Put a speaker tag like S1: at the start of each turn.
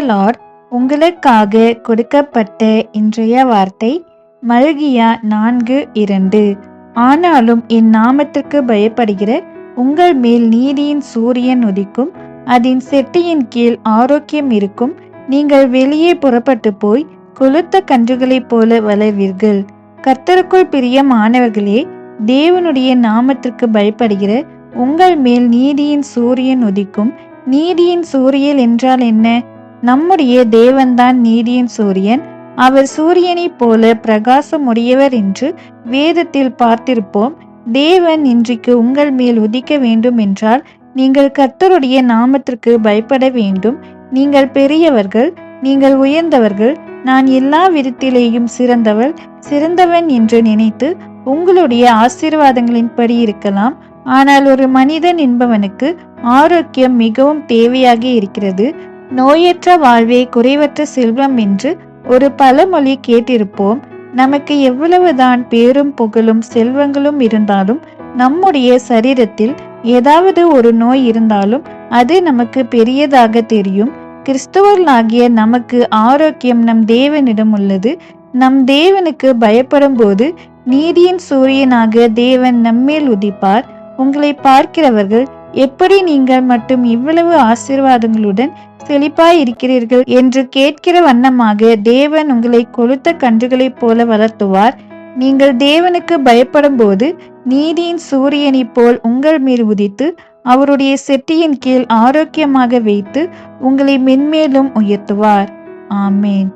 S1: Lord உங்களுக்காக கொடுக்கப்பட்ட இன்றைய வார்த்தை மழுகியா நான்கு இரண்டு. ஆனாலும் என் நாமத்திற்கு பயப்படுகிற உங்கள் மேல் நீதியின் சூரியன் உதிக்கும் அதன் செட்டியின் கீழ் ஆரோக்கியம் இருக்கும் நீங்கள் வெளியே புறப்பட்டு போய் கொளுத்த கன்றுகளைப் போல வளர்வீர்கள். கர்த்தருக்குள் பிரியமானவர்களே தேவனுடைய நாமத்திற்கு பயப்படுகிற உங்கள் மேல் நீதியின் சூரியன் உதிக்கும். நீதியின் சூரியன் என்றால் என்ன? நம்முடைய தேவன்தான் நீதியின் சூரியன். அவர் சூரியனைப் போல பிரகாசம் உடையவர் என்று வேதத்தில் பார்த்திருப்போம். தேவன் இன்றைக்கு உங்கள் மேல் உதிக்க வேண்டும் என்றால் நீங்கள் கர்த்தருடைய நாமத்திற்கு பயப்பட வேண்டும். நீங்கள் பெரியவர்கள் நீங்கள் உயர்ந்தவர்கள் நான் எல்லா விதத்திலேயும் சிறந்தவள் சிறந்தவன் என்று நினைத்து உங்களுடைய ஆசீர்வாதங்களின்படி இருக்கலாம். ஆனால் ஒரு மனிதன் என்பவனுக்கு ஆரோக்கியம் மிகவும் தேவையாக இருக்கிறது. நோயற்ற வாழ்வே குறைவற்ற செல்வம் என்று ஒரு பழமொழி கேட்டிருப்போம். நமக்கு எவ்வளவுதான் பேரும் புகழும் செல்வங்களும் இருந்தாலும் நம்முடைய சரீரத்தில் ஏதாவது ஒரு நோய் இருந்தாலும் அது நமக்கு பெரியதாக தெரியும். கிறிஸ்தவர்களாகிய நமக்கு ஆரோக்கியம் நம் தேவனிடம் உள்ளது. நம் தேவனுக்கு பயப்படும் போது நீதியின் சூரியனாக தேவன் நம்மேல் உதிப்பார். உங்களை பார்க்கிறவர்கள் எப்படி நீங்கள் மட்டும் இவ்வளவு ஆசீர்வாதங்களுடன் செழிப்பாய் இருக்கிறீர்கள் என்று கேட்கிற வண்ணமாக தேவன் உங்களை கொளுத்த கன்றுகளைப் போல வளர்த்துவார். நீங்கள் தேவனுக்கு பயப்படும் போது நீதியின் சூரியனைப் போல் உங்கள் மீது உதித்து அவருடைய செட்டியின் கீழ் ஆரோக்கியமாக வைத்து உங்களை மென்மேலும் உயர்த்துவார். ஆமேன்.